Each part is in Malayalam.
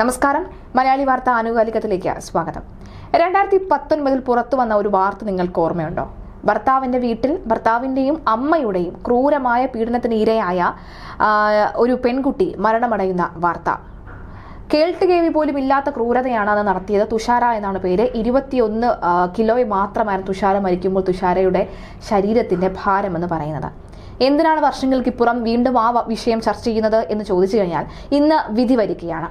നമസ്കാരം. മലയാളി വാർത്ത ആനുകാലികത്തിലേക്ക് സ്വാഗതം. രണ്ടായിരത്തി പത്തൊൻപതിൽ പുറത്തു വന്ന ഒരു വാർത്ത നിങ്ങൾക്ക് ഓർമ്മയുണ്ടോ? ഭർത്താവിന്റെ വീട്ടിൽ ഭർത്താവിന്റെയും അമ്മയുടെയും ക്രൂരമായ പീഡനത്തിന് ഇരയായ ഒരു പെൺകുട്ടി മരണമടയുന്ന വാർത്ത. കേൾട്ട് കേവി പോലും ഇല്ലാത്ത ക്രൂരതയാണ് അത് നടത്തിയത്. തുഷാര എന്നാണ് പേര്. ഇരുപത്തിയൊന്ന് കിലോയെ കിലോ മാത്രമായിരുന്നു തുഷാര മരിക്കുമ്പോൾ തുഷാരയുടെ ശരീരത്തിന്റെ ഭാരമെന്ന് പറയുന്നത്. എന്തിനാണ് വർഷങ്ങൾക്കിപ്പുറം വീണ്ടും ആ വിഷയം ചർച്ച ചെയ്യുന്നത് എന്ന് ചോദിച്ചു കഴിഞ്ഞാൽ ഇന്ന് വിധി വരികയാണ്.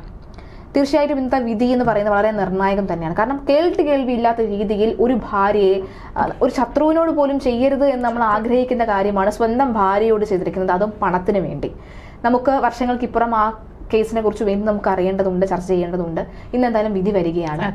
തീർച്ചയായിട്ടും ഇന്നത്തെ വിധി എന്ന് പറയുന്നത് വളരെ നിർണായകം തന്നെയാണ്. കാരണം കേൾട്ട് കേൾവി ഇല്ലാത്ത രീതിയിൽ ഒരു ഭാര്യയെ ഒരു ശത്രുവിനോട് പോലും ചെയ്യരുത് എന്ന് നമ്മൾ ആഗ്രഹിക്കുന്ന കാര്യമാണ് സ്വന്തം ഭാര്യയോട് ചെയ്തിരിക്കുന്നത്. അതും പണത്തിന് വേണ്ടി. നമുക്ക് വർഷങ്ങൾക്കിപ്പുറം ആ കേസിനെ കുറിച്ച് വീണ്ടും നമുക്ക് അറിയേണ്ടതുണ്ട് ചർച്ച ചെയ്യേണ്ടതുണ്ട്. ഇന്ന് എന്തായാലും വിധി വരികയാണ്.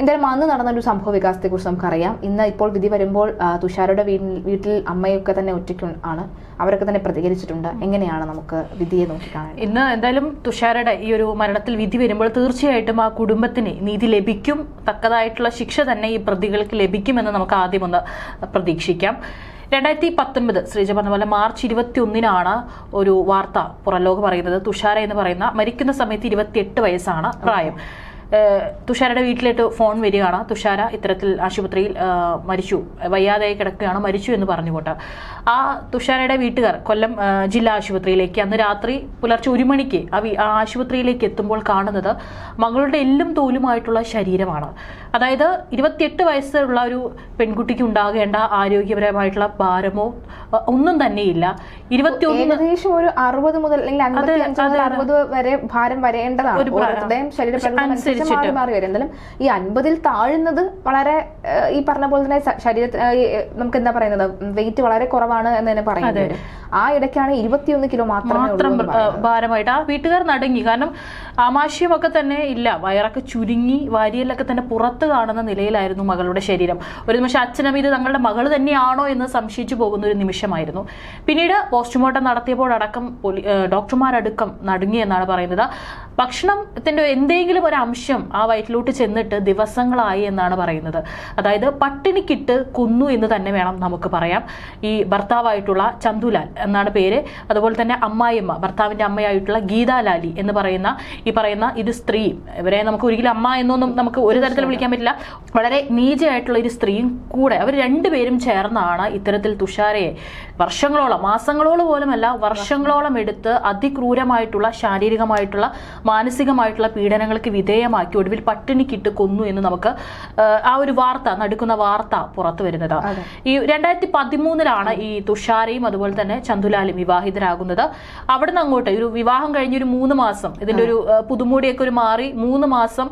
എന്തായാലും അന്ന് നടന്ന ഒരു സംഭവ വികാസത്തെ കുറിച്ച് നമുക്കറിയാം. ഇന്ന് ഇപ്പോൾ വിധി വരുമ്പോൾ തുഷാരയുടെ വീട്ടിൽ വീട്ടിൽ അമ്മയൊക്കെ തന്നെ ഒറ്റയ്ക്ക് ആണ്. അവരൊക്കെ തന്നെ പ്രതികരിച്ചിട്ടുണ്ട്. എങ്ങനെയാണ് നമുക്ക് വിധിയെ നോക്കിക്കാണാൻ ഇന്ന് എന്തായാലും തുഷാരയുടെ ഈ ഒരു മരണത്തിൽ വിധി വരുമ്പോൾ തീർച്ചയായിട്ടും ആ കുടുംബത്തിന് നീതി ലഭിക്കും. തക്കതായിട്ടുള്ള ശിക്ഷ തന്നെ ഈ പ്രതികൾക്ക് ലഭിക്കുമെന്ന് നമുക്ക് ആദ്യം ഒന്ന് പ്രതീക്ഷിക്കാം. രണ്ടായിരത്തി പത്തൊൻപത് ശ്രീജ പറഞ്ഞ പോലെ മാർച്ച് ഇരുപത്തി ഒന്നിനാണ് ഒരു വാർത്ത പുറലോകം പറയുന്നത് തുഷാര എന്ന് പറയുന്ന മരിക്കുന്ന സമയത്ത് ഇരുപത്തിയെട്ട് വയസ്സാണ് പ്രായം. തുഷാരയുടെ വീട്ടിലേക്ക് ഫോൺ വരികയാണ്. തുഷാര ഇത്തരത്തിൽ ആശുപത്രിയിൽ മരിച്ചു. വയ്യാതായി കിടക്കുകയാണ്. മരിച്ചു എന്ന് പറഞ്ഞുകൊണ്ട് ആ തുഷാരയുടെ വീട്ടുകാർ കൊല്ലം ജില്ലാ ആശുപത്രിയിലേക്ക് അന്ന് രാത്രി പുലർച്ചെ ഒരു മണിക്ക് ആ ആശുപത്രിയിലേക്ക് എത്തുമ്പോൾ കാണുന്നത് മകളുടെ എല്ലും തോലുമായിട്ടുള്ള ശരീരമാണ്. അതായത് ഇരുപത്തിയെട്ട് വയസ്സുള്ള ഒരു പെൺകുട്ടിക്ക് ഉണ്ടാകേണ്ട ആരോഗ്യപരമായിട്ടുള്ള ഭാരമോ ഒന്നും തന്നെയില്ല. ഇരുപത്തിയൊന്ന് ഏകദേശം ഒരു അറുപത് മുതൽ അല്ലെങ്കിൽ അറുപത് വരെ ഭാരം വരേണ്ടതാണ്. പ്രായം. മാറി. മാറി വരും. എന്തായാലും ഈ അൻപതിൽ താഴുന്നത് വളരെ ഈ പറഞ്ഞ പോലെ തന്നെ ശരീരത്തിന് നമുക്ക് എന്താ പറയുന്നത്? വെയിറ്റ് വളരെ കുറവാണ് എന്ന് തന്നെ പറയുന്നത് ആ ഇടയ്ക്കാണ് ഇരുപത്തിയൊന്ന് കിലോ മാത്രം. ഭാരമായിട്ട്. ആ വീട്ടുകാർ നടുങ്ങി. കാരണം ആമാശയമൊക്കെ തന്നെ ഇല്ല. വയറൊക്കെ ചുരുങ്ങി വാരിയലൊക്കെ തന്നെ പുറത്ത് കാണുന്ന നിലയിലായിരുന്നു മകളുടെ ശരീരം. ഒരു നിമിഷം അച്ഛനും ഇത് തങ്ങളുടെ മകൾ തന്നെയാണോ എന്ന് സംശയിച്ചു പോകുന്ന ഒരു നിമിഷമായിരുന്നു. പിന്നീട് പോസ്റ്റ്മോർട്ടം നടത്തിയപ്പോഴടക്കം ഡോക്ടർമാരടക്കം നടുങ്ങി എന്നാണ് പറയുന്നത്. ഭക്ഷണത്തിന്റെ എന്തെങ്കിലും ഒരു അംശം ആ വയറ്റിലോട്ട് ചെന്നിട്ട് ദിവസങ്ങളായി എന്നാണ് പറയുന്നത്. അതായത് പട്ടിണിക്കിട്ട് കുന്നു എന്ന് തന്നെ വേണം നമുക്ക് പറയാം. ഈ ഭർത്താവായിട്ടുള്ള ചന്തുലാൽ എന്നാണ് പേര്. അതുപോലെ തന്നെ അമ്മായിയമ്മ ഭർത്താവിന്റെ അമ്മയായിട്ടുള്ള ഗീതാലാലി എന്ന് പറയുന്ന ഈ പറയുന്ന ഇത് സ്ത്രീ. ഇവരെ നമുക്ക് ഒരിക്കലും അമ്മ എന്നൊന്നും നമുക്ക് ഒരു തരത്തിൽ വിളിക്കാൻ പറ്റില്ല. വളരെ നീചയായിട്ടുള്ള ഒരു സ്ത്രീയും കൂടെ അവർ രണ്ടുപേരും ചേർന്നാണ് ഇത്തരത്തിൽ തുഷാരയെ. വർഷങ്ങളോളം മാസങ്ങളോളം പോലുമല്ല വർഷങ്ങളോളം എടുത്ത് അതിക്രൂരമായിട്ടുള്ള ശാരീരികമായിട്ടുള്ള മാനസികമായിട്ടുള്ള പീഡനങ്ങൾക്ക് വിധേയമാക്കി ഒടുവിൽ പട്ടിണിക്കിട്ട് കൊന്നു എന്ന് നമുക്ക് ആ, ഒരു വാർത്ത നടുക്കുന്ന വാർത്ത പുറത്തു വരുന്നത്. ഈ രണ്ടായിരത്തി പതിമൂന്നിലാണ് ഈ തുഷാരയും അതുപോലെ തന്നെ ചന്തുലാലും വിവാഹിതരാകുന്നത്. അവിടെ നിന്ന് അങ്ങോട്ട് ഒരു വിവാഹം കഴിഞ്ഞ ഒരു മൂന്ന് മാസം ഇതിന്റെ ഒരു പുതുമൂടിയൊക്കെ ഒരു മാറി മൂന്ന് മാസം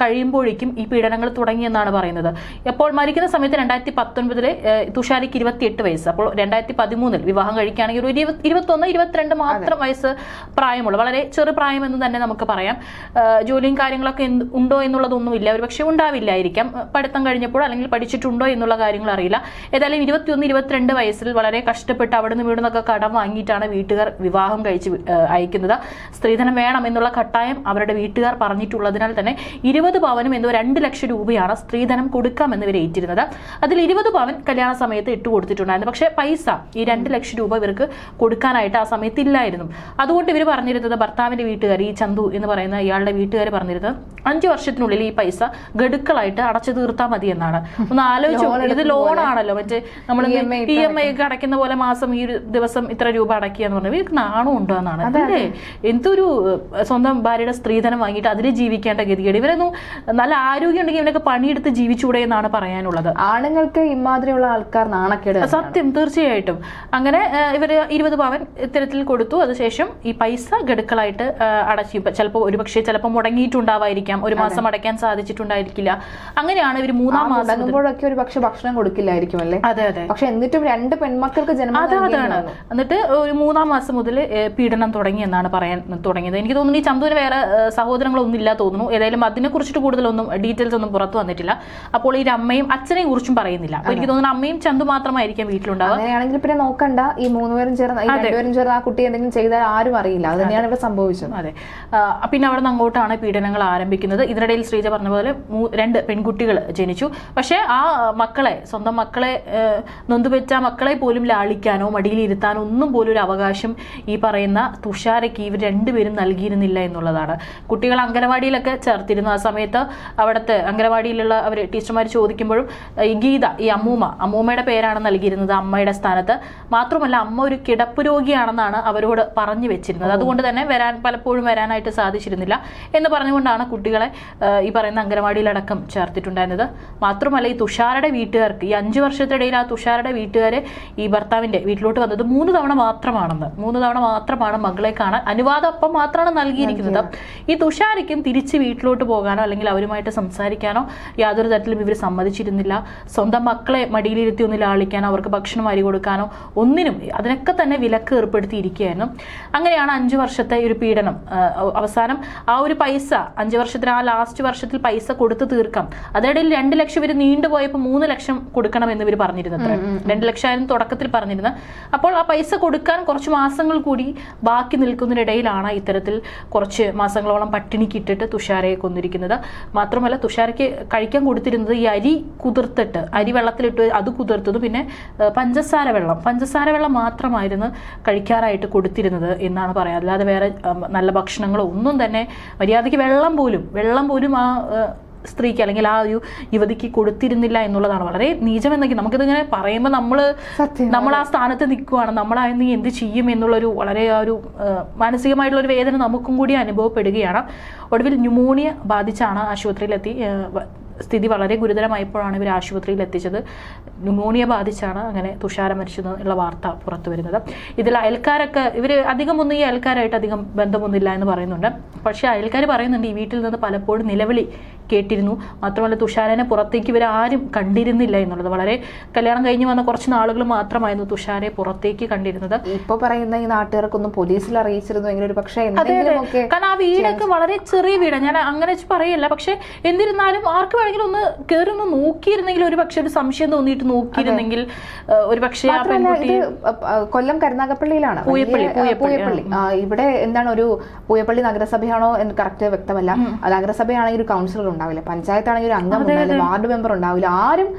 കഴിയുമ്പോഴേക്കും ഈ പീഡനങ്ങൾ തുടങ്ങിയെന്നാണ് പറയുന്നത്. അപ്പോൾ മരിക്കുന്ന സമയത്ത് രണ്ടായിരത്തി പത്തൊൻപതിലെ തുഷാരിക്ക് ഇരുപത്തിയെട്ട് വയസ്സ്. അപ്പോൾ രണ്ടായിരത്തി പതിമൂന്നിൽ വിവാഹം കഴിക്കുകയാണെങ്കിൽ ഒരു ഇരുപത് ഇരുപത്തൊന്ന് ഇരുപത്തിരണ്ട് മാത്രം വയസ്സ് പ്രായമുള്ളൂ. വളരെ ചെറു പ്രായം എന്ന് തന്നെ നമുക്ക് പറയാം. ജോലിയും കാര്യങ്ങളൊക്കെ ഉണ്ടോ എന്നുള്ളതൊന്നുമില്ല. ഒരു പക്ഷേ ഉണ്ടാവില്ലായിരിക്കാം പഠിത്തം കഴിഞ്ഞപ്പോൾ അല്ലെങ്കിൽ പഠിച്ചിട്ടുണ്ടോ എന്നുള്ള കാര്യങ്ങൾ അറിയില്ല. ഏതായാലും ഇരുപത്തിയൊന്ന് ഇരുപത്തിരണ്ട് വയസ്സിൽ വളരെ കഷ്ടപ്പെട്ട് അവിടെ നിന്ന് വീടുന്നൊക്കെ കടം വാങ്ങിയിട്ടാണ് വീട്ടുകാർ വിവാഹം കഴിച്ച് അയക്കുന്നത്. സ്ത്രീധനം വേണം എന്നുള്ള കട്ടായം അവരുടെ വീട്ടുകാർ പറഞ്ഞിട്ടുള്ളതിനാൽ തന്നെ ഇരുപത് പവനും എന്തോ രണ്ട് ലക്ഷം രൂപയാണ് സ്ത്രീധനം കൊടുക്കാമെന്ന് ഇവർ ഏറ്റിരുന്നത്. അതിൽ ഇരുപത് പവൻ കല്യാണ സമയത്ത് ഇട്ട് കൊടുത്തിട്ടുണ്ടായിരുന്നു. പക്ഷേ പൈസ ഈ രണ്ട് ലക്ഷം രൂപ ഇവർക്ക് കൊടുക്കാനായിട്ട് ആ സമയത്ത് ഇല്ലായിരുന്നു. അതുകൊണ്ട് ഇവർ പറഞ്ഞിരുന്നത് ഭർത്താവിന്റെ വീട്ടുകാർ ഈ ചന്തു എന്ന് പറയുന്ന ഇയാളുടെ വീട്ടുകാർ പറഞ്ഞിരുന്നത് അഞ്ചു വർഷത്തിനുള്ളിൽ ഈ പൈസ ഗഡുക്കളായിട്ട് അടച്ചു തീർത്താൽ മതി എന്നാണ്. ഒന്ന് ആലോചിച്ചു ഇത് ലോണാണല്ലോ മറ്റേ നമ്മൾ ഇ എം ഐ ഒക്കെ അടയ്ക്കുന്ന പോലെ മാസം ഈ ഒരു ദിവസം ഇത്ര രൂപ അടയ്ക്കുക എന്ന് പറഞ്ഞാൽ ഇവർക്ക് നാണം ഉണ്ടോ എന്നാണ്. അല്ലേ? എന്തൊരു സ്വന്തം ഭാര്യയുടെ സ്ത്രീധനം വാങ്ങിയിട്ട് അതിൽ ജീവിക്കേണ്ട ഗതികേട്. ഇവരൊന്നും നല്ല ആരോഗ്യം ഉണ്ടെങ്കിൽ ഇവനൊക്കെ പണിയെടുത്ത് ജീവിച്ചൂടെ എന്നാണ് പറയാനുള്ളത്. ആണുങ്ങൾക്ക് ഇമാതിരിയുള്ള ആൾക്കാർ നാണക്കേട് സത്യം തീർച്ചയായിട്ടും. അങ്ങനെ ഇവർ ഇവർ ഇരുപത് പവൻ ഇത്തരത്തിൽ കൊടുത്തു. അതിനുശേഷം ഈ പൈസ ഗഡുക്കളായിട്ട് അടച്ചു. ഇപ്പൊ ചിലപ്പോൾ ഒരു പക്ഷേ ചിലപ്പോൾ മുടങ്ങിയിട്ടുണ്ടാവായിരിക്കാം. ഒരു മാസം അടയ്ക്കാൻ സാധിച്ചിട്ടുണ്ടായിരിക്കില്ല. അങ്ങനെയാണ് ഇവർ മൂന്നാം മാസം മുടങ്ങുമ്പോഴൊക്കെ ഒരു പക്ഷെ ഭക്ഷണം കൊടുക്കില്ലായിരിക്കും അല്ലേ അതെ അതെ. പക്ഷെ എന്നിട്ടും രണ്ട് പെൺമക്കൾക്ക് ജന്മം അതെ അതാണ്. എന്നിട്ട് ഒരു മൂന്നാം മാസം മുതൽ പീഡനം തുടങ്ങി എന്നാണ് പറയാൻ തുടങ്ങിയത്. എനിക്ക് തോന്നുന്നു ഈ ചന്തുവിന് വേറെ സഹോദരങ്ങളൊന്നും ഇല്ല തോന്നുന്നു. ഏതായാലും അതിനെ കുറിച്ചിട്ട് കൂടുതലൊന്നും ഡീറ്റെയിൽസ് ഒന്നും പുറത്തു വന്നിട്ടില്ല. അപ്പോൾ ഈ അമ്മയും അച്ഛനെയും കുറിച്ചും പറയുന്നില്ല. അപ്പൊ എനിക്ക് തോന്നുന്നു അമ്മയും ചന്തു മാത്രമായിരിക്കും വീട്ടിലുണ്ടാവുക. അങ്ങനെയാണെങ്കിൽ പിന്നെ നോക്കണ്ട. ഈ മൂന്നുപേരും ചേർന്ന് രണ്ടുപേരും ചേർന്ന് ആ കുട്ടി എന്തെങ്കിലും ചെയ്താൽ ആരും അറിയില്ല. അത്. തന്നെയാണ് ഇവിടെ സംഭവിച്ചത്. അതെ. പിന്നെ അവിടെ നിന്ന് അങ്ങോട്ടാണ് പീഡനങ്ങൾ ആരംഭിക്കുന്നത്. ഇതിനിടയിൽ ശ്രീജ പറഞ്ഞ പോലെ രണ്ട് പെൺകുട്ടികൾ ജനിച്ചു. പക്ഷേ ആ മക്കളെ സ്വന്തം മക്കളെ നൊന്തുപെറ്റ മക്കളെ പോലും ലാളിക്കാനോ മടിയിലിരുത്താനോ ഒന്നും പോലും ഒരു അവകാശം ഈ പറയുന്ന തുഷാരയ്ക്ക് ഇവർ രണ്ടുപേരും നൽകിയിരുന്നില്ല എന്നുള്ളതാണ്. കുട്ടികൾ അംഗനവാടിയിലൊക്കെ ചേർത്തിരുന്നു. ആ സമയത്ത് അവിടുത്തെ അംഗനവാടിയിലുള്ള അവർ ടീച്ചർമാർ ചോദിക്കുമ്പോഴും ഈ ഗീത ഈ അമ്മൂമ്മ അമ്മൂമ്മയുടെ പേരാണ് നൽകിയിരുന്നത് അമ്മയുടെ സ്ഥാനത്ത്. മാത്രമല്ല അമ്മ ഒരു കിടപ്പ് രോഗിയാണെന്നാണ് അവരോട് പറഞ്ഞു വെച്ചിരുന്നത്. അതുകൊണ്ട് തന്നെ വരാൻ പലപ്പോഴും വരാനായിട്ട് സാധിച്ചിരുന്നില്ല എന്ന് പറഞ്ഞുകൊണ്ടാണ് കുട്ടികളെ ഈ പറയുന്ന അംഗനവാടിയിലടക്കം ചേർത്തിട്ടുണ്ടായിരുന്നത്. മാത്രമല്ല ഈ തുഷാരുടെ വീട്ടുകാർക്ക് ഈ അഞ്ചു വർഷത്തിനിടയിൽ ആ തുഷാരുടെ വീട്ടുകാർ ഈ ഭർത്താവിന്റെ വീട്ടിലോട്ട് വന്നത് മൂന്ന് തവണ മാത്രമാണെന്ന് മൂന്ന് തവണ മാത്രമാണ് മകളെ കാണാൻ അനുവാദം അപ്പം മാത്രമാണ് നൽകിയിരിക്കുന്നത്. ഈ തുഷാരയ്ക്കും തിരിച്ച് വീട്ടിലോട്ട് പോകാനോ അല്ലെങ്കിൽ അവരുമായിട്ട് സംസാരിക്കാനോ യാതൊരു തരത്തിലും ഇവർ സമ്മതിച്ചിരുന്നില്ല. സ്വന്തം മക്കളെ മടിയിലിരുത്തി ഒന്ന് ലാളിക്കാനോ അവർക്ക് ഭക്ഷണം അരി കൊടുക്കാനോ ഒന്നിനും അതിനൊക്കെ തന്നെ വിലക്ക് ഏർപ്പെടുത്തിയിരിക്കുകയായിരുന്നു. അങ്ങനെയാണ് അഞ്ചു വർഷത്തെ ഒരു പീഡനം അവസാനം ആ ഒരു പൈസ അഞ്ചു വർഷത്തിന് ആ ലാസ്റ്റ് വർഷത്തിൽ പൈസ കൊടുത്ത് തീർക്കാം. അതിനിടയിൽ രണ്ട് ലക്ഷം ഇവർ നീണ്ടുപോയപ്പോൾ മൂന്ന് ലക്ഷം കൊടുക്കണം എന്ന് ഇവർ പറഞ്ഞിരുന്നത്. രണ്ട് ലക്ഷമായിരുന്നു തുടക്കത്തിൽ പറഞ്ഞിരുന്നത് അപ്പോൾ ആ പൈസ കൊടുക്കാൻ കുറച്ച് മാസങ്ങൾ കൂടി ബാക്കി നിൽക്കുന്നതിനിടയിലാണ് ഇത്തരത്തിൽ കുറച്ച് മാസങ്ങളോളം പട്ടിണിക്ക് ഇട്ടിട്ട് തുഷാരയെ കൊന്നിരിക്കുന്നത്. മാത്രമല്ല തുഷാരയ്ക്ക് കഴിക്കാൻ കൊടുത്തിരുന്നത് ഈ അരി കുതിർത്തിട്ട് അരി വെള്ളത്തിലിട്ട് അത് കുതിർത്തത് പിന്നെ പഞ്ചസാര വെള്ളം. പഞ്ചസാര വെള്ളം മാത്രമായിരുന്നു കഴിക്കാറായിട്ട് കൊടുത്തിരുന്നത് എന്നാണ് പറയാം. അല്ലാതെ വേറെ നല്ല നല്ല ഭക്ഷണങ്ങളോ ഒന്നും തന്നെ മര്യാദയ്ക്ക് വെള്ളം പോലും വെള്ളം പോലും ആ സ്ത്രീക്ക് അല്ലെങ്കിൽ ആ ഒരു യുവതിക്ക് കൊടുത്തിരുന്നില്ല എന്നുള്ളതാണ്. വളരെ നീചമെന്നൊക്കെ നമുക്കിതിങ്ങനെ പറയുമ്പോൾ നമ്മൾ നമ്മൾ ആ സ്ഥാനത്ത് നിൽക്കുവാണ് നമ്മളായി നീ എന്ത് ചെയ്യും എന്നുള്ളൊരു വളരെ ആ ഒരു മാനസികമായിട്ടുള്ള ഒരു വേദന നമുക്കും കൂടി അനുഭവപ്പെടുകയാണ്. ഒടുവിൽ ന്യൂമോണിയ ബാധിച്ചാണ് ആശുപത്രിയിലെത്തി സ്ഥിതി വളരെ ഗുരുതരമായപ്പോഴാണ് ഇവർ ആശുപത്രിയിൽ എത്തിച്ചത്. ന്യൂമോണിയ ബാധിച്ചാണ് അങ്ങനെ തുഷാര മരിച്ചത് എന്നുള്ള വാർത്ത പുറത്തു വരുന്നത്. ഇതിൽ അയൽക്കാരൊക്കെ ഇവർ അധികം ഒന്നും ഈ അയൽക്കാരായിട്ട് അധികം ബന്ധമൊന്നുമില്ല എന്ന് പറയുന്നുണ്ട്. പക്ഷേ അയൽക്കാർ പറയുന്നുണ്ട് ഈ വീട്ടിൽ നിന്ന് പലപ്പോഴും നിലവിളി കേട്ടിരുന്നു. മാത്രമല്ല തുഷാരനെ പുറത്തേക്ക് ഇവർ ആരും കണ്ടിരുന്നില്ല എന്നുള്ളത്. വളരെ കല്യാണം കഴിഞ്ഞ് വന്ന കുറച്ച് നാളുകൾ മാത്രമായിരുന്നു തുഷാരെ പുറത്തേക്ക് കണ്ടിരുന്നത്. ഇപ്പൊ പറയുന്ന ഈ നാട്ടുകാർക്കൊന്നും പോലീസിൽ അറിയിച്ചിരുന്നു. ഒരു പക്ഷേ കാരണം ആ വീടൊക്കെ വളരെ ചെറിയ വീടാണ് ഞാൻ അങ്ങനെ പറയല്ല. പക്ഷെ എന്നിരുന്നാലും ആർക്ക് വേണമെങ്കിലും ഒന്ന് കയറി ഒന്ന് നോക്കിയിരുന്നെങ്കിൽ ഒരു പക്ഷെ ഒരു സംശയം തോന്നിയിട്ട് നോക്കിയിരുന്നെങ്കിൽ ഒരു പക്ഷേ കൊല്ലം കരുനാഗപ്പള്ളിയിലാണ്. പൂയപ്പള്ളി, ഇവിടെ എന്താണ് ഒരു പൂയപ്പള്ളി നഗരസഭയാണോ എന്ന് കറക്റ്റ് വ്യക്തമല്ല. നഗരസഭയാണെങ്കിൽ ഒരു കൗൺസിലർ ഉണ്ടാവില്ല. പഞ്ചായത്താണെങ്കിൽ ഒരു അംഗം ഉണ്ടാവില്ല. വാർഡ് മെമ്പർ ഉണ്ടാവില്ല. ആരും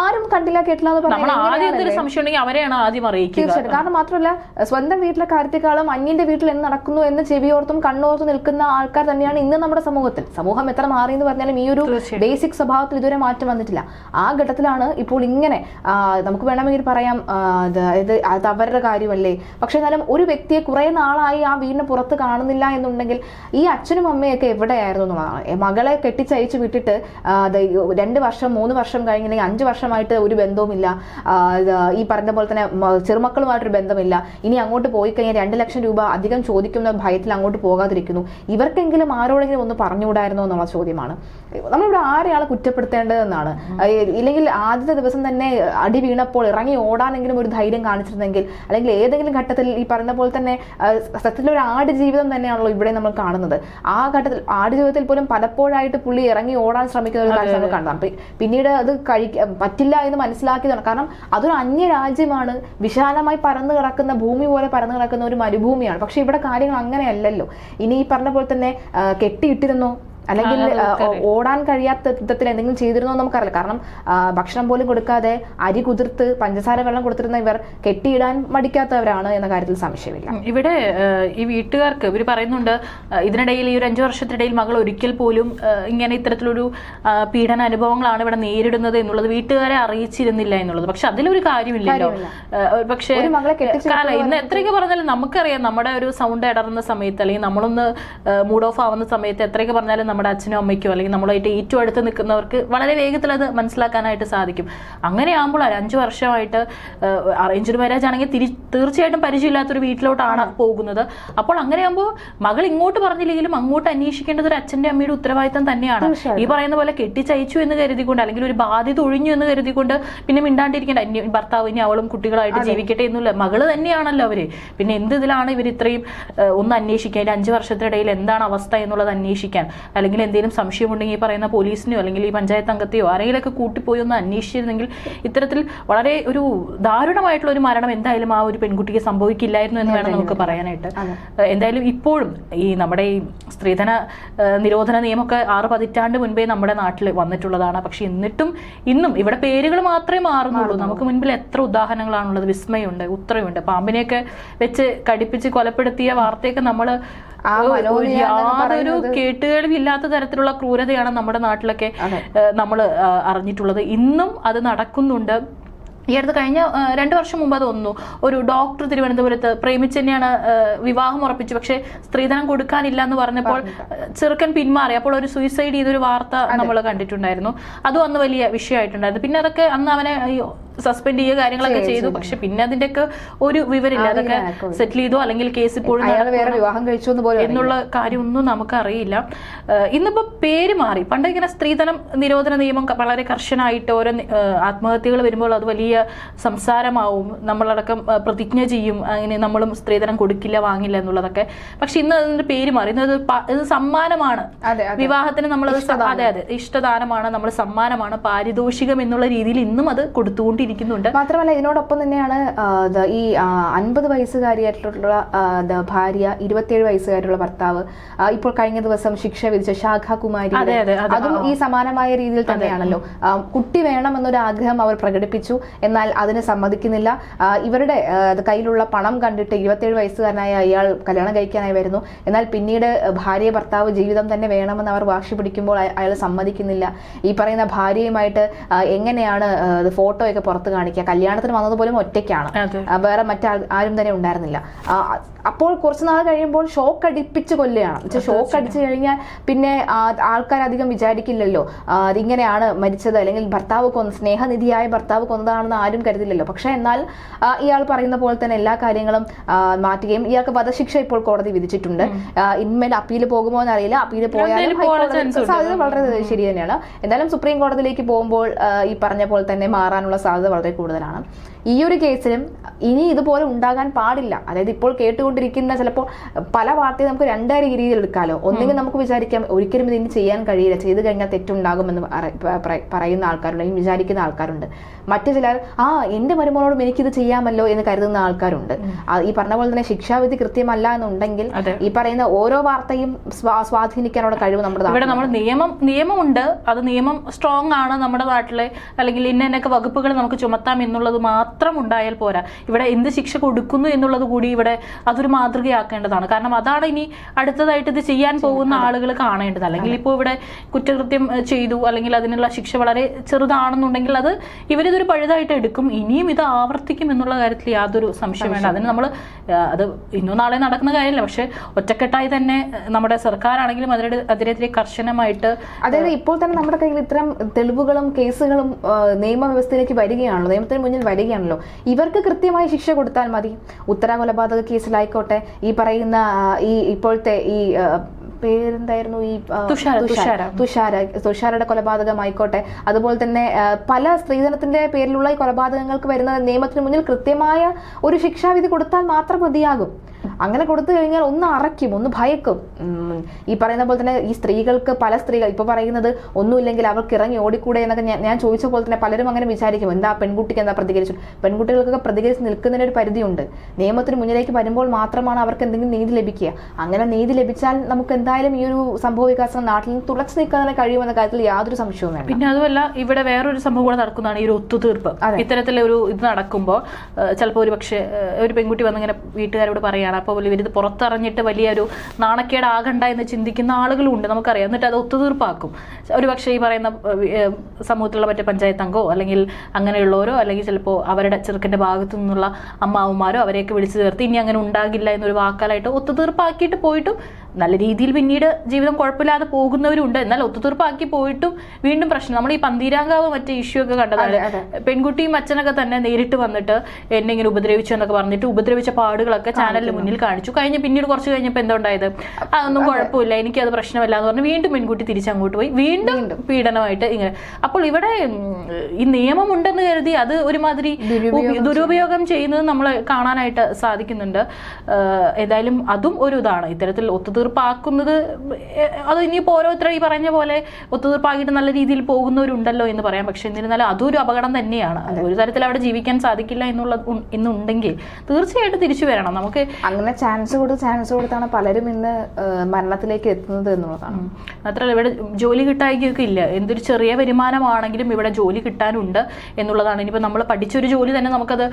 ആരും കണ്ടില്ല കേട്ടില്ല എന്ന് പറഞ്ഞാൽ അവരെയാണ് ആദ്യം അറിയിക്കുക. തീർച്ചയായിട്ടും. കാരണം മാത്രമല്ല സ്വന്തം വീട്ടിലെ കാര്യത്തെക്കാളും അന്യന്റെ വീട്ടിൽ എന്ത് നടക്കുന്നു എന്ന് ചെവിയോർത്തും കണ്ണോർത്തും നിൽക്കുന്ന ആൾക്കാർ തന്നെയാണ് ഇന്ന് നമ്മുടെ സമൂഹത്തിൽ. സമൂഹം എത്ര മാറി എന്ന് പറഞ്ഞാലും ഈ ഒരു തീർച്ചയായും. ബേസിക് സ്വഭാവത്തിൽ ഇതുവരെ മാറ്റം വന്നിട്ടില്ല. ആ ഘട്ടത്തിലാണ് ഇപ്പോൾ ഇങ്ങനെ നമുക്ക് വേണമെങ്കിൽ പറയാം അതായത് അത് അവരുടെ കാര്യമല്ലേ? പക്ഷെ എന്നാലും ഒരു വ്യക്തിയെ കുറെ നാളായി ആ വീടിന് പുറത്ത് കാണുന്നില്ല എന്നുണ്ടെങ്കിൽ ഈ അച്ഛനും അമ്മയൊക്കെ എവിടെയായിരുന്നു? എന്നുള്ളതാണ് മകളെ കെട്ടിച്ചയച്ചു വിട്ടിട്ട് രണ്ട് വർഷം മൂന്ന് വർഷം കഴിഞ്ഞില്ലെങ്കിൽ അഞ്ച് വർഷമായിട്ട് ഒരു ബന്ധവുമില്ല. ഈ പറഞ്ഞ പോലെ തന്നെ ചെറുമക്കളുമായിട്ടൊരു ബന്ധമില്ല. ഇനി അങ്ങോട്ട് പോയി കഴിഞ്ഞാൽ രണ്ട് ലക്ഷം രൂപ അധികം ചോദിക്കുന്ന ഭയത്തിൽ അങ്ങോട്ട് പോകാതിരിക്കുന്നു. ഇവർക്കെങ്കിലും ആരോടെങ്കിലും ഒന്ന് പറഞ്ഞുകൂടായിരുന്നോ എന്നുള്ള ചോദ്യമാണ്. നമ്മളിവിടെ ആരെയാണ് കുറ്റപ്പെടുത്തേണ്ടതെന്നാണ്. ഇല്ലെങ്കിൽ ആദ്യത്തെ ദിവസം തന്നെ അടി വീണപ്പോൾ ഇറങ്ങി ഓടാനെങ്കിലും ഒരു ധൈര്യം കാണിച്ചിരുന്നെങ്കിൽ അല്ലെങ്കിൽ ഏതെങ്കിലും ഘട്ടത്തിൽ ഈ പറഞ്ഞ പോലെ തന്നെ സത്യത്തിൽ ഒരു ആട് ജീവിതം തന്നെയാണല്ലോ ഇവിടെ നമ്മൾ കാണുന്നത്. ആ ഘട്ടത്തിൽ ആട് ജീവിതത്തിൽ പോലും പലപ്പോഴായിട്ട് പുള്ളി ഇറങ്ങി ഓടാൻ ശ്രമിക്കുന്ന ഒരു കാര്യം നമ്മൾ കണ്ടതാണ് പിന്നീട് അത് കഴിക്ക പറ്റില്ല എന്ന് മനസ്സിലാക്കിയതാണ്. കാരണം അതൊരു അന്യ രാജ്യമാണ് വിശാലമായി പരന്നു കിടക്കുന്ന ഭൂമി പോലെ പരന്നു കിടക്കുന്ന ഒരു മരുഭൂമിയാണ്. പക്ഷെ ഇവിടെ കാര്യങ്ങൾ അങ്ങനെയല്ലല്ലോ. ഇനി ഈ പറഞ്ഞ പോലെ തന്നെ കെട്ടിയിട്ടിരുന്നോ. അല്ലെങ്കിൽ ഓടാൻ കഴിയാത്ത വിധത്തിൽ എന്തെങ്കിലും ചെയ്തിരുന്നോ എന്ന് നമുക്കറിയില്ല. കാരണം ഭക്ഷണം പോലും കൊടുക്കാതെ അരി കുതിർത്ത് പഞ്ചസാര വെള്ളം കൊടുത്തിരുന്ന ഇവർ കെട്ടിയിടാൻ മടിക്കാത്തവരാണ് എന്ന കാര്യത്തിൽ സംശയമില്ല. ഇവിടെ ഈ വീട്ടുകാർക്ക് ഇവർ പറയുന്നുണ്ട് ഇതിനിടയിൽ ഈ ഒരു അഞ്ചു വർഷത്തിനിടയിൽ മകൾ ഒരിക്കൽ പോലും ഇങ്ങനെ ഇത്തരത്തിലൊരു പീഡന അനുഭവങ്ങളാണ് ഇവിടെ നേരിടുന്നത് എന്നുള്ളത് വീട്ടുകാരെ അറിയിച്ചിരുന്നില്ല എന്നുള്ളത്. പക്ഷെ അതിലൊരു കാര്യമില്ലല്ലോ. പക്ഷേ ഇന്ന് എത്രയൊക്കെ പറഞ്ഞാലും നമുക്കറിയാം നമ്മുടെ ഒരു സൗണ്ട് ഇടറുന്ന സമയത്ത് അല്ലെങ്കിൽ നമ്മളൊന്ന് മൂഡ് ഓഫ് ആവുന്ന സമയത്ത് എത്രയൊക്കെ പറഞ്ഞാലും നമ്മുടെ അച്ഛനോ അമ്മയ്ക്കോ അല്ലെങ്കിൽ നമ്മളായിട്ട് ഏറ്റവും അടുത്ത് നിൽക്കുന്നവർക്ക് വളരെ വേഗത്തിൽ അത് മനസ്സിലാക്കാനായിട്ട് സാധിക്കും. അങ്ങനെയാകുമ്പോൾ ഒരു അഞ്ച് വർഷമായിട്ട് അറേഞ്ച്ഡ് മാരേജ് ആണെങ്കിൽ തിരി തീർച്ചയായിട്ടും പരിചയമില്ലാത്തൊരു വീട്ടിലോട്ടാണ് പോകുന്നത്. അപ്പോൾ അങ്ങനെയാകുമ്പോൾ മകൾ ഇങ്ങോട്ട് പറഞ്ഞില്ലെങ്കിലും അങ്ങോട്ട് അന്വേഷിക്കേണ്ടത് ഒരു അച്ഛന്റെ അമ്മയുടെ ഉത്തരവാദിത്തം തന്നെയാണ്. ഈ പറയുന്ന പോലെ കെട്ടിച്ചയച്ചു എന്ന് കരുതിക്കൊണ്ട് അല്ലെങ്കിൽ ഒരു ബാധ്യത ഒഴിഞ്ഞു എന്ന് കരുതിക്കൊണ്ട് പിന്നെ മിണ്ടാണ്ടിരിക്കേണ്ട. അന്യ ഭർത്താവ് ഇനി അവളും കുട്ടികളായിട്ട് ജീവിക്കട്ടെ എന്നുള്ള മകൾ തന്നെയാണല്ലോ അവർ. പിന്നെ എന്ത് ഇതിലാണ് ഇവർ ഇത്രയും ഒന്ന് അന്വേഷിക്കാൻ? അഞ്ച് അഞ്ചു വർഷത്തിനിടയിൽ എന്താണ് അവസ്ഥ എന്നുള്ളത് അന്വേഷിക്കാൻ. അല്ലെങ്കിൽ എന്തെങ്കിലും സംശയമുണ്ടെങ്കിൽ ഈ പറയുന്ന പോലീസിനെയോ അല്ലെങ്കിൽ ഈ പഞ്ചായത്ത് അംഗത്തെയോ ആരെങ്കിലുമൊക്കെ കൂട്ടിപ്പോയി ഒന്ന് അന്വേഷിച്ചിരുന്നെങ്കിൽ ഇത്തരത്തിൽ വളരെ ഒരു ദാരുണമായിട്ടുള്ള ഒരു മരണം എന്തായാലും ആ ഒരു പെൺകുട്ടിക്ക് സംഭവിക്കില്ലായിരുന്നു എന്ന് വേണം നമുക്ക് പറയാനായിട്ട്. എന്തായാലും ഇപ്പോഴും ഈ നമ്മുടെ ഈ സ്ത്രീധന നിരോധന നിയമമൊക്കെ ആറ് പതിറ്റാണ്ട് മുൻപേ നമ്മുടെ നാട്ടിൽ വന്നിട്ടുള്ളതാണ്. പക്ഷെ എന്നിട്ടും ഇന്നും ഇവിടെ പേരുകൾ മാത്രമേ മാറുന്നുള്ളൂ. നമുക്ക് മുൻപിൽ എത്ര ഉദാഹരണങ്ങളാണുള്ളത്. വിസ്മയുണ്ട് ഉത്തരവുണ്ട് പാമ്പിനെയൊക്കെ വെച്ച് കടിപ്പിച്ച് കൊലപ്പെടുത്തിയ വാർത്തയൊക്കെ നമ്മൾ യാതൊരു കേട്ടുകേൾവില്ലാത്ത തരത്തിലുള്ള ക്രൂരതയാണ് നമ്മുടെ നാട്ടിലൊക്കെ നമ്മൾ അറിഞ്ഞിട്ടുള്ളത്. ഇന്നും അത് നടക്കുന്നുണ്ട്. ഈ അടുത്ത് കഴിഞ്ഞ രണ്ടു വർഷം മുമ്പ് അത് ഒന്നു ഒരു ഡോക്ടർ തിരുവനന്തപുരത്ത് പ്രേമിച്ച് തന്നെയാണ് വിവാഹം ഉറപ്പിച്ചു. പക്ഷേ സ്ത്രീധനം കൊടുക്കാനില്ല എന്ന് പറഞ്ഞപ്പോൾ ചെറുക്കൻ പിന്മാറി. അപ്പോൾ ഒരു സൂയിസൈഡ് ചെയ്തൊരു വാർത്ത നമ്മൾ കണ്ടിട്ടുണ്ടായിരുന്നു. അതും അന്ന് വലിയ വിഷയമായിട്ടുണ്ടായിരുന്നു. പിന്നെ അതൊക്കെ അന്ന് അവനെ സസ്പെൻഡ് ചെയ്യുക കാര്യങ്ങളൊക്കെ ചെയ്തു പക്ഷെ പിന്നെ അതിന്റെയൊക്കെ ഒരു വിവരമില്ല. അതൊക്കെ സെറ്റിൽ ചെയ്തോ? അല്ലെങ്കിൽ കേസ് ഇപ്പോഴും വിവാഹം കഴിച്ചു. എന്നുള്ള കാര്യമൊന്നും നമുക്കറിയില്ല. അറിയില്ല ഇന്നിപ്പോ പേര് മാറി. പണ്ട് ഇങ്ങനെ സ്ത്രീധനം നിരോധന നിയമം വളരെ കർശനായിട്ട് ഓരോ ആത്മഹത്യകൾ വരുമ്പോൾ അത് വലിയ സംസാരമാവും. നമ്മളടക്കം പ്രതിജ്ഞ ചെയ്യും. അങ്ങനെ നമ്മളും സ്ത്രീധനം കൊടുക്കില്ല വാങ്ങില്ല എന്നുള്ളതൊക്കെ. പക്ഷെ ഇന്ന് അതിന്റെ പേര് മാറി. ഇന്ന് അത് ഇത് സമ്മാനമാണ്. വിവാഹത്തിന് നമ്മൾ അതെ അതെ. ഇഷ്ടദാനമാണ്. നമ്മൾ സമ്മാനമാണ്. പാരിതോഷികം എന്നുള്ള രീതിയിൽ ഇന്നും അത് കൊടുത്തുകൊണ്ടിരിക്കുന്നുണ്ട് മാത്രമല്ല ഇതിനോടൊപ്പം തന്നെയാണ് ഈ അൻപത് വയസ്സുകാരിയായിട്ടുള്ള ഭാര്യ ഇരുപത്തിയേഴ് വയസ്സുകാരുള്ള ഭർത്താവ് ഇപ്പോൾ കഴിഞ്ഞ ദിവസം ശിക്ഷ വിധിച്ച ശാഖ കുമാരി അതെ, ഈ സമാനമായ രീതിയിൽ തന്നെയാണല്ലോ. കുട്ടി വേണം എന്നൊരു ആഗ്രഹം അവർ പ്രകടിപ്പിച്ചു. എന്നാൽ അതിന് സമ്മതിക്കുന്നില്ല. ഇവരുടെ കയ്യിലുള്ള പണം കണ്ടിട്ട് ഇരുപത്തിയേഴ് വയസ്സുകാരനായ അയാൾ കല്യാണം കഴിക്കാനായി വരുന്നു. എന്നാൽ പിന്നീട് ഭാര്യ ഭർത്താവ് ജീവിതം തന്നെ വേണമെന്ന് അവർ വാശി പിടിക്കുമ്പോൾ അയാൾ സമ്മതിക്കുന്നില്ല. ഈ പറയുന്ന ഭാര്യയുമായിട്ട് എങ്ങനെയാണ് ഫോട്ടോയൊക്കെ പുറത്ത് കാണിക്കുക. കല്യാണത്തിന് വന്നതുപോലും ഒറ്റയ്ക്കാണ്. വേറെ മറ്റാൾ ആരും തന്നെ ഉണ്ടായിരുന്നില്ല. അപ്പോൾ കുറച്ച് നാൾ കഴിയുമ്പോൾ ഷോക്ക് അടിപ്പിച്ച് കൊല്ലുകയാണ്. ഷോക്ക് അടിച്ചു കഴിഞ്ഞാൽ പിന്നെ ആൾക്കാരധികം വിചാരിക്കില്ലല്ലോ. അതിങ്ങനെയാണ് മരിച്ചത്. അല്ലെങ്കിൽ ഭർത്താവ് കൊന്ന സ്നേഹനിധിയായ ഭർത്താവ് കൊന്നതാണെന്ന് ആരും കരുതില്ലല്ലോ. പക്ഷെ എന്നാൽ ഇയാൾ പറയുന്ന പോലെ തന്നെ എല്ലാ കാര്യങ്ങളും മാറ്റുകയും ഇയാൾക്ക് വധശിക്ഷ ഇപ്പോൾ കോടതി വിധിച്ചിട്ടുണ്ട്. ഇന്മേൽ അപ്പീൽ പോകുമോ എന്നറിയില്ല. അപ്പീൽ പോയാലും. സാധ്യത വളരെ ശരി തന്നെയാണ്. എന്തായാലും സുപ്രീം കോടതിയിലേക്ക് പോകുമ്പോൾ ഈ പറഞ്ഞ പോലെ തന്നെ മാറാനുള്ള സാധ്യത വളരെ കൂടുതലാണ്. ഈ ഒരു കേസിലും ഇനി ഇതുപോലെ ഉണ്ടാകാൻ പാടില്ല. അതായത് ഇപ്പോൾ കേട്ടുകൊണ്ടിരിക്കുന്ന ചിലപ്പോൾ പല വാർത്തയും നമുക്ക് രണ്ടര രീതിയിൽ എടുക്കാമല്ലോ ഒന്നുകിൽ നമുക്ക് വിചാരിക്കാം ഒരിക്കലും ഇതിന് ചെയ്യാൻ കഴിയില്ല. ചെയ്ത് കഴിഞ്ഞാൽ തെറ്റുണ്ടാകുമെന്ന് പറയുന്ന ആൾക്കാരുണ്ട് അല്ലെങ്കിൽ വിചാരിക്കുന്ന ആൾക്കാരുണ്ട്. മറ്റു ചിലർ ആ എന്റെ മരുമോളോടും എനിക്കിത് ചെയ്യാമല്ലോ എന്ന് കരുതുന്ന ആൾക്കാരുണ്ട്. ഈ പറഞ്ഞ പോലെ തന്നെ ശിക്ഷാവിധി കൃത്യമല്ല എന്നുണ്ടെങ്കിൽ ഈ പറയുന്ന ഓരോ വാർത്തയും സ്വാ- സ്വാധീനിക്കാനുള്ള കഴിവ് നമ്മുടെ ഇവിടെ നമ്മൾ നിയമം നിയമമുണ്ട്. അത് നിയമം സ്ട്രോങ് ആണ് നമ്മുടെ നാട്ടിലെ. അല്ലെങ്കിൽ ഇന്ന എന്നൊക്കെ വകുപ്പുകൾ നമുക്ക് ചുമത്താം എന്നുള്ളത് മാത്രം ഉണ്ടായാൽ പോരാ. ഇവിടെ എന്ത് ശിക്ഷ കൊടുക്കുന്നു എന്നുള്ളത് കൂടി ഇവിടെ അതൊരു മാതൃകയാക്കേണ്ടതാണ്. കാരണം അതാണ് ഇനി അടുത്തതായിട്ട് ഇത് ചെയ്യാൻ പോകുന്ന ആളുകൾ കാണേണ്ടത്. അല്ലെങ്കിൽ ഇപ്പോൾ ഇവിടെ കുറ്റകൃത്യം ചെയ്തു അല്ലെങ്കിൽ അതിനുള്ള ശിക്ഷ വളരെ ചെറുതാണെന്നുണ്ടെങ്കിൽ അത് ഇവരിതൊരു പഴുതായിട്ട് എടുക്കും. ഇനിയും ഇത് ആവർത്തിക്കും എന്നുള്ള കാര്യത്തിൽ യാതൊരു സംശയം വേണ്ട. അതിന് നമ്മൾ അത് ഇന്നും നാളെ നടക്കുന്ന കാര്യമല്ല. പക്ഷെ ഒറ്റക്കെട്ടായി തന്നെ നമ്മുടെ സർക്കാരാണെങ്കിലും അതിനെ അതിനെതിരെ കർശനമായിട്ട് അതായത് ഇപ്പോൾ തന്നെ നമ്മുടെ കയ്യിൽ ഇത്തരം തെളിവുകളും കേസുകളും നിയമവ്യവസ്ഥയിലേക്ക് വരികയാണല്ലോ. നിയമത്തിന് മുന്നിൽ വരികയാണല്ലോ ഇവർക്ക് കൃത്യമായി ശിക്ഷ കൊടുത്താൽ മതി. ഉത്തര കൊലപാതക കേസിലായിക്കോട്ടെ. ഈ പറയുന്ന ഈ ഇപ്പോഴത്തെ ഈ പേരെന്തായിരുന്നു ഈ തുഷാര, തുഷാര. തുഷാര. തുഷാരയുടെ കൊലപാതകമായിക്കോട്ടെ. അതുപോലെ തന്നെ പല സ്ത്രീധനത്തിന്റെ പേരിലുള്ള ഈ കൊലപാതകങ്ങൾക്ക് വരുന്ന നിയമത്തിന് മുന്നിൽ കൃത്യമായ ഒരു ശിക്ഷാവിധി കൊടുത്താൽ മാത്രം മതിയാകും. അങ്ങനെ കൊടുത്തു കഴിഞ്ഞാൽ ഒന്ന് അറയ്ക്കും ഒന്ന് ഭയക്കും. ഈ പറയുന്ന പോലെ തന്നെ ഈ സ്ത്രീകൾക്ക് പല സ്ത്രീകൾ ഇപ്പൊ പറയുന്നത് ഒന്നുമില്ലെങ്കിൽ അവർക്ക് ഇറങ്ങി ഓടിക്കൂടെ എന്നൊക്കെ ഞാൻ ചോദിച്ച പോലെ തന്നെ പലരും അങ്ങനെ വിചാരിക്കും. എന്താ പെൺകുട്ടിക്ക് എന്താ പ്രതികരിച്ചു? പെൺകുട്ടികൾക്കൊക്കെ പ്രതികരിച്ച് നിൽക്കുന്നതിന് ഒരു പരിധിയുണ്ട്. നിയമത്തിന് മുന്നിലേക്ക് വരുമ്പോൾ മാത്രമാണ് അവർക്ക് എന്തെങ്കിലും നീതി ലഭിക്കുക. അങ്ങനെ നീതി ലഭിച്ചാൽ നമുക്ക് എന്തായാലും ഈ ഒരു സംഭവ വികാസം നാട്ടിൽ നിന്ന് തുളച്ചു നിൽക്കാൻ കഴിയുമെന്ന കാര്യത്തിൽ യാതൊരു സംശയവും വേണം പിന്നെ അതുമല്ല ഇവിടെ വേറൊരു സംഭവം കൂടെ നടക്കുന്നതാണ് ഈ ഒരു ഒത്തുതീർപ്പ്. ഇത്തരത്തിലൊരു ഇത് നടക്കുമ്പോൾ ചിലപ്പോൾ ഒരു പക്ഷേ ഒരു പെൺകുട്ടി വന്നിങ്ങനെ വീട്ടുകാരോട് പറയാണ് അപ്പോൾ ഇവരിത് പുറത്തറിഞ്ഞിട്ട് വലിയൊരു നാണക്കേടാകണ്ട എന്ന് ചിന്തിക്കുന്ന ആളുകളും ഉണ്ട് നമുക്കറിയാം. എന്നിട്ട് അത് ഒത്തുതീർപ്പാക്കും. ഒരു പക്ഷേ ഈ പറയുന്ന സമൂഹത്തിലുള്ള മറ്റേ പഞ്ചായത്ത് അംഗമോ അല്ലെങ്കിൽ അങ്ങനെയുള്ളവരോ അല്ലെങ്കിൽ ചിലപ്പോൾ അവരുടെ ചെറുക്കന്റെ ഭാഗത്തു നിന്നുള്ള അമ്മാവുമാരോ അവരെയൊക്കെ വിളിച്ചു ചേർത്ത് ഇനി അങ്ങനെ ഉണ്ടാകില്ല എന്നൊരു വാക്കാലായിട്ട് ഒത്തുതീർപ്പാക്കിയിട്ട് പോയിട്ടും നല്ല രീതിയിൽ പിന്നീട് ജീവിതം കുഴപ്പമില്ലാതെ പോകുന്നവരുണ്ട്. എന്നാൽ ഒത്തുതീർപ്പാക്കി പോയിട്ടും വീണ്ടും പ്രശ്നം. നമ്മൾ ഈ പന്തീരാങ്കാവ് മറ്റേ ഇഷ്യൂ ഒക്കെ കണ്ടതാണ്. പെൺകുട്ടിയും അച്ഛനൊക്കെ തന്നെ നേരിട്ട് വന്നിട്ട് എന്നെ ഇങ്ങനെ ഉപദ്രവിച്ചു എന്നൊക്കെ പറഞ്ഞിട്ട് ഉപദ്രവിച്ച പാടുകളൊക്കെ ചാനലിന് മുന്നിൽ കാണിച്ചു. കഴിഞ്ഞ് പിന്നീട് കുറച്ച് കഴിഞ്ഞപ്പോൾ എന്തുണ്ടായത് അതൊന്നും കുഴപ്പമില്ല. എനിക്കത് പ്രശ്നമല്ല എന്ന് പറഞ്ഞ് വീണ്ടും പെൺകുട്ടി തിരിച്ചങ്ങോട്ട് പോയി. വീണ്ടും പീഡനമായിട്ട് ഇങ്ങനെ. അപ്പോൾ ഇവിടെ ഈ നിയമം ഉണ്ടെന്ന് കരുതി അത് ഒരുമാതിരി ദുരുപയോഗം ചെയ്യുന്നത് നമ്മൾ കാണാനായിട്ട് സാധിക്കുന്നുണ്ട്. ഏതായാലും അതും ഒരു ഇതാണ്. ഇത്തരത്തിൽ ഒത്തുതീർപ്പ് ഒത്തുതീർപ്പാക്കുന്നത് അത് ഇനിയിപ്പോൾ ഓരോരുത്തർ ഈ പറഞ്ഞ പോലെ ഒത്തുതീർപ്പാക്കിയിട്ട് നല്ല രീതിയിൽ പോകുന്നവരുണ്ടല്ലോ എന്ന് പറയാം. പക്ഷെ എന്നിരുന്നാലും അതൊരു അപകടം തന്നെയാണ്. ഒരു തരത്തിൽ അവിടെ ജീവിക്കാൻ സാധിക്കില്ല എന്നുള്ള എന്നുണ്ടെങ്കിൽ തീർച്ചയായിട്ടും തിരിച്ചു വരണം. നമുക്ക് അങ്ങനെ ചാൻസ് കൊടുത്ത് ചാൻസ് കൊടുത്താണ് പലരും ഇന്ന് മരണത്തിലേക്ക് എത്തുന്നത് എന്നുള്ളതാണ്. മാത്രമല്ല ഇവിടെ ജോലി കിട്ടായികയൊക്കെ ഇല്ല. എന്തൊരു ചെറിയ വരുമാനമാണെങ്കിലും ഇവിടെ ജോലി കിട്ടാനുണ്ട് എന്നുള്ളതാണ്. ഇനിയിപ്പോൾ നമ്മൾ പഠിച്ചൊരു ജോലി തന്നെ നമുക്കത്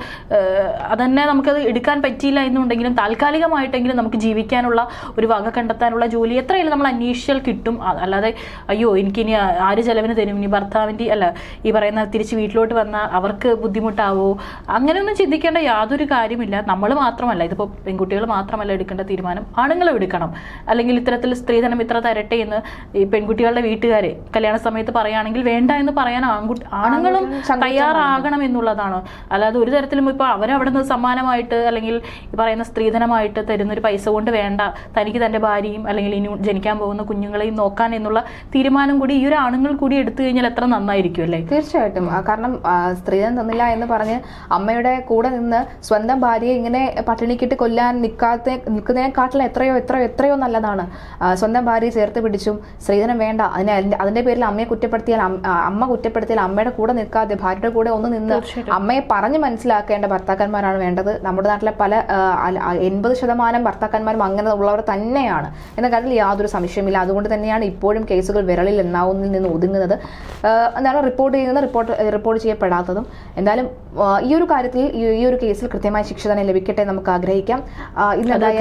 അതന്നെ നമുക്കത് എടുക്കാൻ പറ്റിയില്ല എന്നുണ്ടെങ്കിലും താൽക്കാലികമായിട്ടെങ്കിലും നമുക്ക് ജീവിക്കാനുള്ള ഒരു വക കണ്ടെത്താനുള്ള ജോലി എത്രയായാലും നമ്മൾ അന്വേഷിച്ചാൽ കിട്ടും. അല്ലാതെ അയ്യോ എനിക്കിനി ആര് ചെലവിന് തരും? ഇനി ഭർത്താവിന്റെ അല്ല ഈ പറയുന്ന തിരിച്ച് വീട്ടിലോട്ട് വന്നാൽ അവർക്ക് ബുദ്ധിമുട്ടാവോ? അങ്ങനെയൊന്നും ചിന്തിക്കേണ്ട യാതൊരു കാര്യമില്ല. നമ്മൾ മാത്രമല്ല ഇതിപ്പോൾ പെൺകുട്ടികൾ മാത്രമല്ല എടുക്കേണ്ട തീരുമാനം. ആണുങ്ങളും എടുക്കണം. അല്ലെങ്കിൽ ഇത്തരത്തിൽ സ്ത്രീധനം ഇത്ര തരട്ടെ എന്ന് ഈ പെൺകുട്ടികളുടെ വീട്ടുകാരെ കല്യാണ സമയത്ത് പറയുകയാണെങ്കിൽ വേണ്ട എന്ന് പറയാൻ ആൺകുട്ടി ആണുങ്ങളും തയ്യാറാകണം എന്നുള്ളതാണ്. അല്ലാതെ ഒരു തരത്തിലും ഇപ്പോൾ അവരവിടെ നിന്ന് സമ്മാനമായിട്ട് അല്ലെങ്കിൽ ഈ പറയുന്ന സ്ത്രീധനമായിട്ട് തരുന്നൊരു പൈസ കൊണ്ട് വേണ്ട. തനിക്ക് തന്റെ ഭാര്യയും അല്ലെങ്കിൽ ഇനി ജനിക്കാൻ പോകുന്ന കുഞ്ഞുങ്ങളെയും നോക്കാൻ എന്നുള്ള തീരുമാനം കൂടി ഈ ഒരു ആണുങ്ങൾ കൂടി എടുത്തു കഴിഞ്ഞാൽ എത്ര നന്നായിരിക്കും അല്ലേ? തീർച്ചയായിട്ടും. കാരണം സ്ത്രീധനം തന്നില്ല എന്ന് പറഞ്ഞ് അമ്മയുടെ കൂടെ നിന്ന് സ്വന്തം ഭാര്യയെ ഇങ്ങനെ പട്ടിണിക്കിട്ട് കൊല്ലാൻ നിൽക്കാത്ത നിൽക്കുന്നതിനെക്കാട്ടിലും എത്രയോ എത്രയോ എത്രയോ നല്ലതാണ്. സ്വന്തം ഭാര്യയെ ചേർത്ത് പിടിച്ചും സ്ത്രീധനം വേണ്ട. അതിനെ അതിന്റെ പേരിൽ അമ്മയെ കുറ്റപ്പെടുത്തിയാൽ അമ്മ കുറ്റപ്പെടുത്തിയാൽ അമ്മയുടെ കൂടെ നിൽക്കാതെ ഭാര്യയുടെ കൂടെ ഒന്ന് നിന്ന് അമ്മയെ പറഞ്ഞ് മനസ്സിലാക്കേണ്ട ഭർത്താക്കന്മാരാണ് വേണ്ടത്. നമ്മുടെ നാട്ടിലെ പല എൺപത് ശതമാനം ഭർത്താക്കന്മാരും അങ്ങനെ ഉള്ളവർ തന്നെയാണ്. എന്ന കാര്യത്തിൽ യാതൊരു സംശയമില്ല അതുകൊണ്ട് തന്നെയാണ് ഇപ്പോഴും കേസുകൾ വിരളിൽ എണ്ണാവുന്നതിൽ നിന്ന് ഒതുങ്ങുന്നത്. എന്താണ് റിപ്പോർട്ട് ചെയ്യുന്നത്? റിപ്പോർട്ട് റിപ്പോർട്ട് ചെയ്യപ്പെടാത്തതും. എന്തായാലും ഈ ഒരു കാര്യത്തിൽ ഈ- ഒരു കേസിൽ കൃത്യമായ ശിക്ഷ തന്നെ ലഭിക്കട്ടെ നമുക്ക് ആഗ്രഹിക്കാം.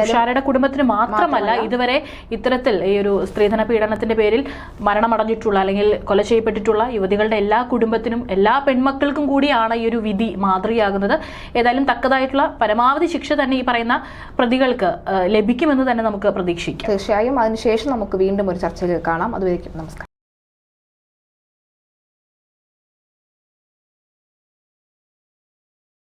തുഷാരയുടെ കുടുംബത്തിന് മാത്രമല്ല ഇതുവരെ ഇത്തരത്തിൽ ഈ ഒരു സ്ത്രീധന പീഡനത്തിന്റെ പേരിൽ മരണമടഞ്ഞിട്ടുള്ള അല്ലെങ്കിൽ കൊല ചെയ്യപ്പെട്ടിട്ടുള്ള യുവതികളുടെ എല്ലാ കുടുംബത്തിനും എല്ലാ പെൺമക്കൾക്കും കൂടിയാണ് ഈ ഒരു വിധി മാതൃകയാകുന്നത്. ഏതായാലും തക്കതായിട്ടുള്ള പരമാവധി ശിക്ഷ തന്നെ ഈ പറയുന്ന പ്രതികൾക്ക് ലഭിക്കുമെന്ന് തന്നെ നമുക്ക് പ്രതീക്ഷിക്കാം. തീർച്ചയായും. അതിനുശേഷം നമുക്ക് വീണ്ടും ഒരു ചർച്ചയിൽ കാണാം. അതുവരെയ്ക്കും നമസ്കാരം.